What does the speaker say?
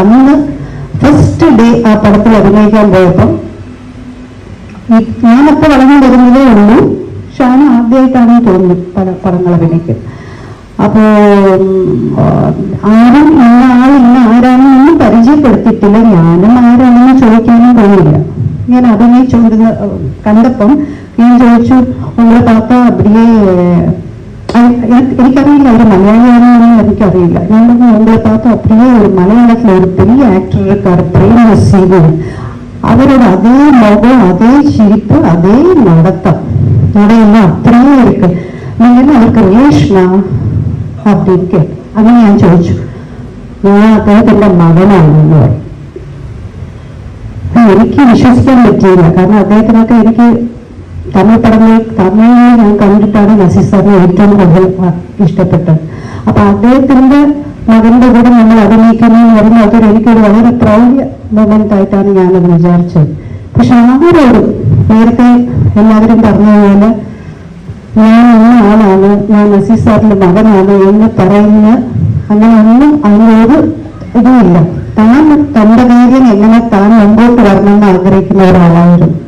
അന്ന് first day ആ പടത്തിൽ അഭിനയിക്കാൻ പോയപ്പം ഞാനൊക്കെ വളർന്നു വരുന്നതേ ഉള്ളൂ. ഷാന ആദ്യമായിട്ടാണെന്ന് തോന്നുന്നു പല പടങ്ങൾ അഭിനയിക്കും അപ്പോ ആരും ഇന്ന ആൾ ഇന്ന ആരാണെന്നൊന്നും പരിചയപ്പെടുത്തിയിട്ടില്ല. ഞാനും ആരാണെന്ന് ചോദിക്കാനും പോയില്ല ഞാൻ അഭിനയിച്ചുകൊണ്ടിരുന്ന കണ്ടപ്പം ഞാൻ ചോദിച്ചു ഉങ്ങളെ പാത്ത അബ്രിയെ എനിക്കറിയില്ല ഒരു മലയാളിയാണെന്ന് എനിക്കറിയില്ല. ഞാൻ മുമ്പേ പാത്ത ഒരു മലയാളത്തിലെ ഒരു പ്രിയ ആക്ടറുകാർ പ്രേമ സീവൻ അവരുടെ അതേ മുഖം അതേ ചിരിപ്പ് അതേ നടത്തം. അതെല്ലാം അത്രയും ഇരിക്കും നിങ്ങൾ അവർക്ക് റിലേഷനാ അപ്പിരിക്കെ അങ്ങനെ ഞാൻ ചോദിച്ചു. ഞാൻ അദ്ദേഹത്തിന്റെ മകനാണെന്ന് പറയും. എനിക്ക് വിശ്വസിക്കാൻ പറ്റിയില്ല. കാരണം അദ്ദേഹത്തിനൊക്കെ എനിക്ക് തമിഴ് പറഞ്ഞ തമിഴ് നസീർ സാറിന് ഏറ്റവും കൂടുതൽ ഇഷ്ടപ്പെട്ടത്. അപ്പൊ അദ്ദേഹത്തിന്റെ മകന്റെ കൂടെ നമ്മൾ അഭിനയിക്കുന്നു എന്ന് പറയുമ്പോൾ അതൊരു എനിക്കൊരു വളരെ പ്രൗഢ മൊമെന്റ് ആയിട്ടാണ് ഞാനത് വിചാരിച്ചത്. പക്ഷെ ആരോടും നേരത്തെ എല്ലാവരും പറഞ്ഞതുപോലെ ഞാൻ ഇന്ന ആളാണ് ഞാൻ നസീർ സാറിന്റെ മകനാണ് എന്ന് പറയുന്ന അങ്ങനെ ഒന്നും അതിനോട് ഇതുമില്ല. താൻ തന്റെ കാര്യം എങ്ങനെ താൻ മുമ്പോട്ട് വരണമെന്ന് ആഗ്രഹിക്കുന്ന ഒരാളായിരുന്നു.